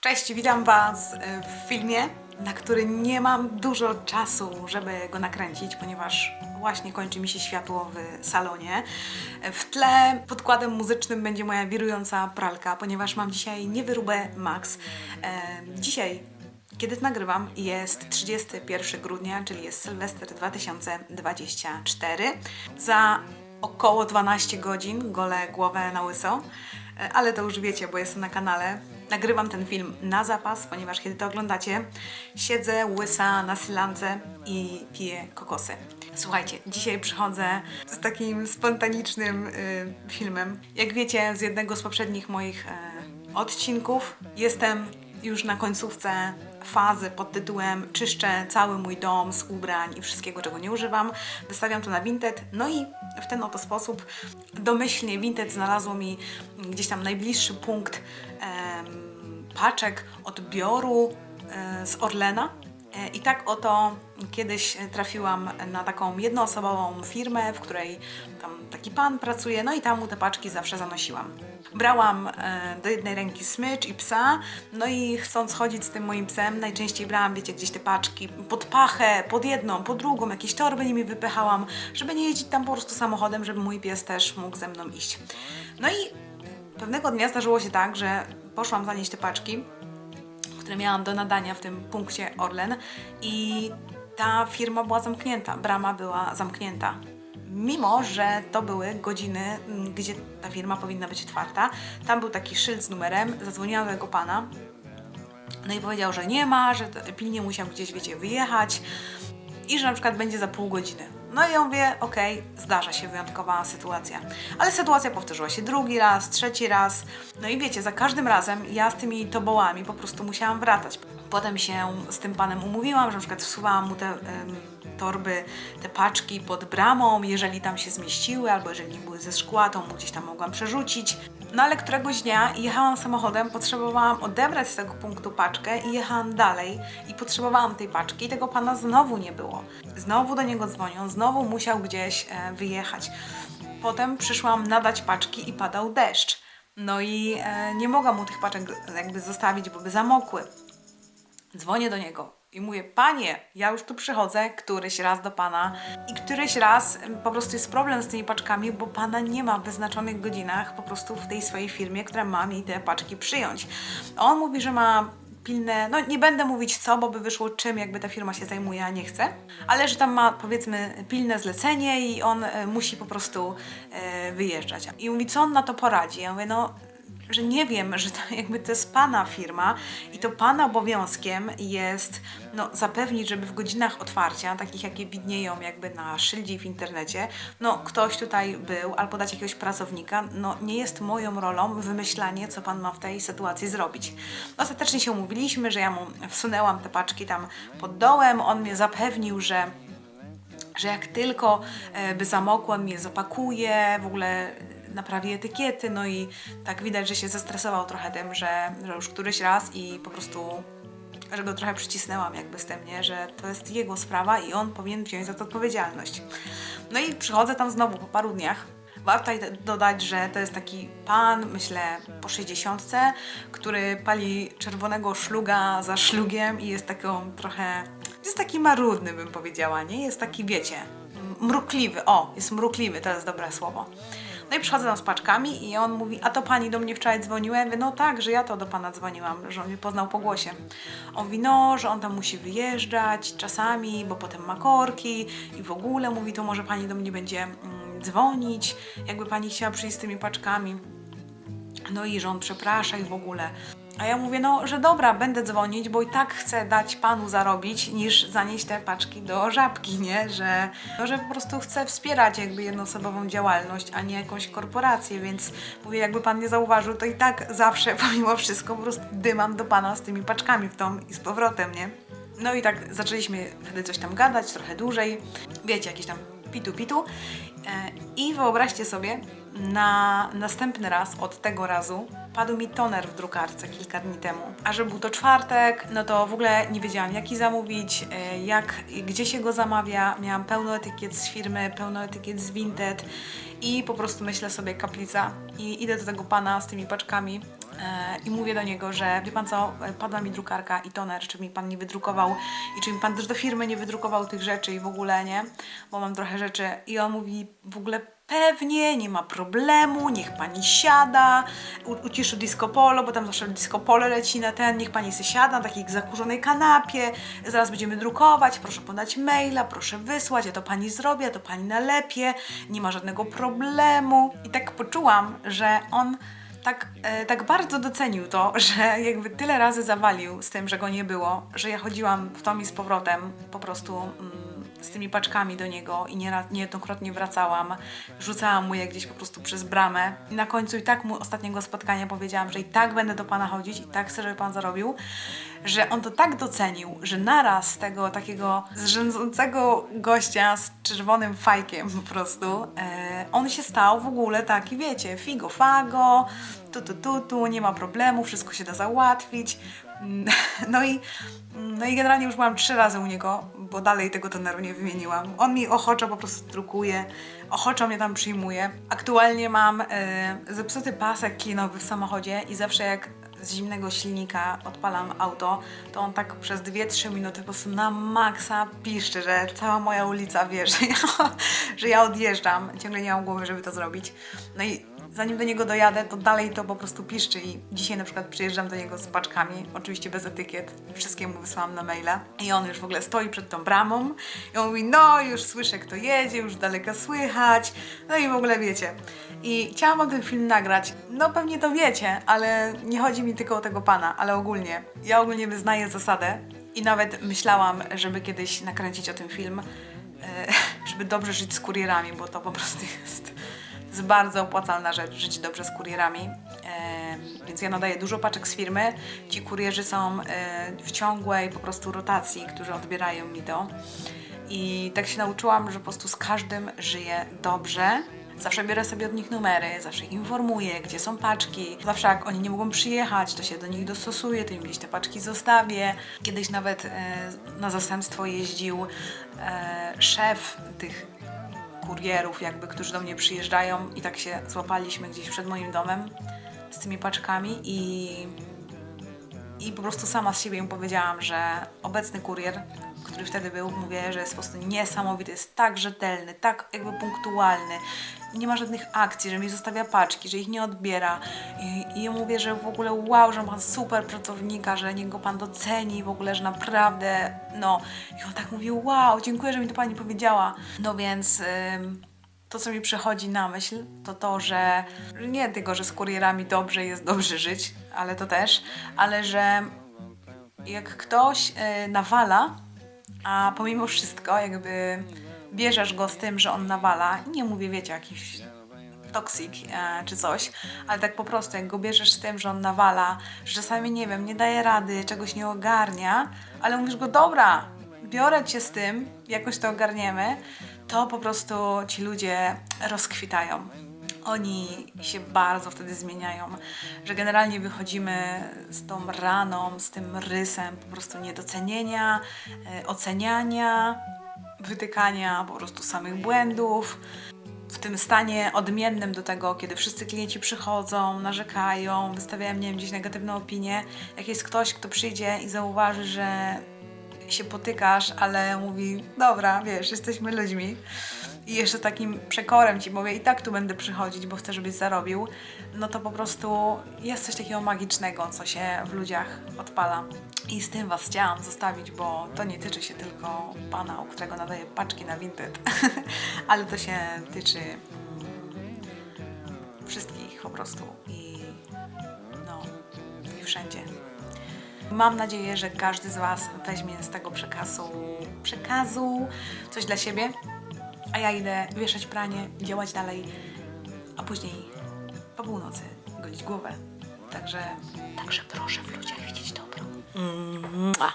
Cześć, witam Was e, w filmie, na który nie mam dużo czasu, żeby go nakręcić, ponieważ właśnie kończy mi się światło w salonie. W tle podkładem muzycznym będzie moja wirująca pralka, ponieważ mam dzisiaj niewyróbę Max. E, Dzisiaj kiedy nagrywam, jest 31 grudnia, czyli jest Sylwester 2024. Za około 12 godzin golę głowę na łyso, E, ale to już wiecie, bo jestem na kanale. Nagrywam ten film na zapas, ponieważ kiedy to oglądacie, siedzę łysa na sylance i piję kokosy. Słuchajcie, dzisiaj przychodzę z takim spontanicznym y, filmem. Jak wiecie, z jednego z poprzednich moich y, odcinków jestem już na końcówce fazy pod tytułem czyszczę cały mój dom z ubrań i wszystkiego, czego nie używam. Wystawiam to na Vinted. No i w ten oto sposób domyślnie Vinted znalazło mi gdzieś tam najbliższy punkt paczek odbioru e, z Orlena. E, I tak oto kiedyś trafiłam na taką jednoosobową firmę, w której tam taki pan pracuje, no i tam mu te paczki zawsze zanosiłam. Brałam e, do jednej ręki smycz i psa, no i chcąc chodzić z tym moim psem, najczęściej brałam, wiecie, gdzieś te paczki pod pachę, pod jedną, pod drugą, jakieś torby nimi wypychałam, żeby nie jeździć tam po prostu samochodem, żeby mój pies też mógł ze mną iść. No i pewnego dnia zdarzyło się tak, że poszłam zanieść te paczki, które miałam do nadania w tym punkcie Orlen i ta firma była zamknięta, brama była zamknięta. Mimo, że to były godziny, m, gdzie ta firma powinna być otwarta, tam był taki szyld z numerem, zadzwoniłam do tego pana, no i powiedział, że nie ma, że pilnie musiał gdzieś, wiecie, wyjechać i że na przykład będzie za pół godziny. No i ja mówię, okej, zdarza się wyjątkowa sytuacja. Ale sytuacja powtórzyła się drugi raz, trzeci raz. No i wiecie, za każdym razem ja z tymi tobołami po prostu musiałam wracać. Potem się z tym panem umówiłam, że na przykład wsuwałam mu te torby, te paczki pod bramą, jeżeli tam się zmieściły, albo jeżeli były ze szkła, to gdzieś tam mogłam przerzucić. No ale któregoś dnia jechałam samochodem, potrzebowałam odebrać z tego punktu paczkę i jechałam dalej i potrzebowałam tej paczki i tego pana znowu nie było. Znowu do niego dzwonią, znowu musiał gdzieś e, wyjechać. Potem przyszłam nadać paczki i padał deszcz. No i e, nie mogłam mu tych paczek jakby zostawić, bo by zamokły. Dzwonię do niego i mówię, panie, ja już tu przychodzę któryś raz do pana i któryś raz po prostu jest problem z tymi paczkami, bo pana nie ma w wyznaczonych godzinach po prostu w tej swojej firmie, która ma mi te paczki przyjąć. On mówi, że ma pilne, no nie będę mówić co, bo by wyszło czym jakby ta firma się zajmuje, a nie chce, ale że tam ma powiedzmy pilne zlecenie i on e, musi po prostu e, wyjeżdżać. I mówi, co on na to poradzi? Ja mówię, no że nie wiem, że to jakby to jest Pana firma i to Pana obowiązkiem jest no, zapewnić, żeby w godzinach otwarcia, takich jakie widnieją jakby na szyldzie w internecie, no ktoś tutaj był albo dać jakiegoś pracownika, no nie jest moją rolą wymyślanie, co Pan ma w tej sytuacji zrobić. Ostatecznie się umówiliśmy, że ja mu wsunęłam te paczki tam pod dołem, on mnie zapewnił, że że jak tylko e, by zamokło, on mnie zapakuje, w ogóle naprawi etykiety, no i tak widać, że się zestresował trochę tym, że, że już któryś raz i po prostu, że go trochę przycisnęłam jakby z tym, nie? że to jest jego sprawa i on powinien wziąć za to odpowiedzialność. No i przychodzę tam znowu po paru dniach. Warto dodać, że to jest taki pan, myślę, po 60, który pali czerwonego szluga za szlugiem i jest taką trochę. Jest taki marudny, bym powiedziała, nie? Jest taki, wiecie, mrukliwy. O, jest mrukliwy, to jest dobre słowo. No i przychodzę tam z paczkami i on mówi, a to pani do mnie wczoraj dzwoniła? Ja mówię, no tak, że ja to do pana dzwoniłam, że on mnie poznał po głosie. On mówi, no, że on tam musi wyjeżdżać czasami, bo potem ma korki i w ogóle mówi, to może pani do mnie będzie mm, dzwonić, jakby pani chciała przyjść z tymi paczkami. No i że on przeprasza i w ogóle. A ja mówię, no, że dobra, będę dzwonić, bo i tak chcę dać panu zarobić, niż zanieść te paczki do żabki, nie? Że, no, że po prostu chcę wspierać jakby jednoosobową działalność, a nie jakąś korporację, więc mówię, jakby pan nie zauważył, to i tak zawsze, pomimo wszystko, po prostu dymam do pana z tymi paczkami w tą i z powrotem, nie? No i tak zaczęliśmy wtedy coś tam gadać, trochę dłużej, wiecie, jakieś tam pitu-pitu. E, I wyobraźcie sobie, na następny raz od tego razu padł mi toner w drukarce kilka dni temu. A że był to czwartek, no to w ogóle nie wiedziałam jaki zamówić, e, jak, gdzie się go zamawia. Miałam pełno etykiet z firmy, pełno etykiet z Vinted i po prostu myślę sobie kaplica i idę do tego pana z tymi paczkami i mówię do niego, że wie pan co, e, padła mi drukarka i toner, czy mi pan nie wydrukował i czy mi pan też do firmy nie wydrukował tych rzeczy i w ogóle, nie? Bo mam trochę rzeczy i on mówi w ogóle Pewnie, nie ma problemu, niech pani siada, u, uciszy disco polo, bo tam zawsze disco polo leci na ten, niech pani se siada na takiej zakurzonej kanapie, zaraz będziemy drukować, proszę podać maila, proszę wysłać, ja to pani zrobię, ja to pani nalepie, nie ma żadnego problemu. I tak poczułam, że on tak, e, tak bardzo docenił to, że jakby tyle razy zawalił z tym, że go nie było, że ja chodziłam w tom i z powrotem po prostu mm, z tymi paczkami do niego i nieraz, niejednokrotnie wracałam. Rzucałam mu je gdzieś po prostu przez bramę. I na końcu i tak mu ostatniego spotkania powiedziałam, że i tak będę do pana chodzić, i tak chcę, żeby pan zarobił, że on to tak docenił, że naraz tego takiego zrzędzącego gościa z czerwonym fajkiem po prostu, e, on się stał w ogóle taki, wiecie, figo fago, tu tu tu tu, nie ma problemu, wszystko się da załatwić. No i, no i generalnie już byłam trzy razy u niego, bo dalej tego toneru nie wymieniłam. On mi ochoczo po prostu drukuje, ochoczo mnie tam przyjmuje. Aktualnie mam e, zepsuty pasek klinowy w samochodzie i zawsze jak z zimnego silnika odpalam auto, to on tak przez 2-3 minuty po prostu na maksa piszczy, że cała moja ulica wie, że ja, że ja odjeżdżam. Ciągle nie mam głowy, żeby to zrobić. No i zanim do niego dojadę, to dalej to po prostu piszczy i dzisiaj na przykład przyjeżdżam do niego z paczkami, oczywiście bez etykiet, wszystkie mu wysłałam na maila i on już w ogóle stoi przed tą bramą i on mówi, no już słyszę kto jedzie, już daleka słychać, no i w ogóle wiecie. I chciałam wam ten film nagrać, no pewnie to wiecie, ale nie chodzi mi tylko o tego pana, ale ogólnie. Ja ogólnie wyznaję zasadę i nawet myślałam, żeby kiedyś nakręcić o tym film, e, żeby dobrze żyć z kurierami, bo to po prostu jest jest bardzo opłacalna rzecz, żyć dobrze z kurierami. E, więc ja nadaję dużo paczek z firmy. Ci kurierzy są e, w ciągłej po prostu rotacji, którzy odbierają mi to. I tak się nauczyłam, że po prostu z każdym żyję dobrze. Zawsze biorę sobie od nich numery, zawsze ich informuję, gdzie są paczki. Zawsze jak oni nie mogą przyjechać, to się do nich dostosuję, to im gdzieś te paczki zostawię. Kiedyś nawet e, na zastępstwo jeździł e, szef tych kurierów, jakby, którzy do mnie przyjeżdżają i tak się złapaliśmy gdzieś przed moim domem z tymi paczkami i, i po prostu sama z siebie im powiedziałam, że obecny kurier, który wtedy był, mówię, że jest po prostu niesamowity, jest tak rzetelny, tak jakby punktualny, nie ma żadnych akcji, że mi zostawia paczki, że ich nie odbiera i, i ja mówię, że w ogóle wow, że ma super pracownika, że niego pan doceni w ogóle, że naprawdę, no i on tak mówił, wow, dziękuję, że mi to pani powiedziała. No więc... Ym, to, co mi przychodzi na myśl, to to, że nie tylko, że z kurierami dobrze jest dobrze żyć, ale to też, ale że jak ktoś y, nawala, a pomimo wszystko jakby bierzesz go z tym, że on nawala, nie mówię, wiecie, jakiś toksik e, czy coś, ale tak po prostu, jak go bierzesz z tym, że on nawala, że czasami, nie wiem, nie daje rady, czegoś nie ogarnia, ale mówisz go, dobra, biorę cię z tym, jakoś to ogarniemy, to po prostu ci ludzie rozkwitają. Oni się bardzo wtedy zmieniają, że generalnie wychodzimy z tą raną, z tym rysem po prostu niedocenienia, e, oceniania, wytykania po prostu samych błędów. W tym stanie odmiennym do tego, kiedy wszyscy klienci przychodzą, narzekają, wystawiają, nie wiem, gdzieś negatywną opinię, jak jest ktoś, kto przyjdzie i zauważy, że się potykasz, ale mówi, dobra, wiesz, jesteśmy ludźmi. I jeszcze takim przekorem ci mówię, i tak tu będę przychodzić, bo chcę, żebyś zarobił, no to po prostu jest coś takiego magicznego, co się w ludziach odpala. I z tym Was chciałam zostawić, bo to nie tyczy się tylko pana, u którego nadaję paczki na Vinted, ale to się tyczy mm, wszystkich po prostu i no, i wszędzie. Mam nadzieję, że każdy z Was weźmie z tego przekazu, przekazu coś dla siebie, a ja idę wieszać pranie, działać dalej, a później po północy golić głowę. Także, także proszę w ludziach widzieć dobro. Mua.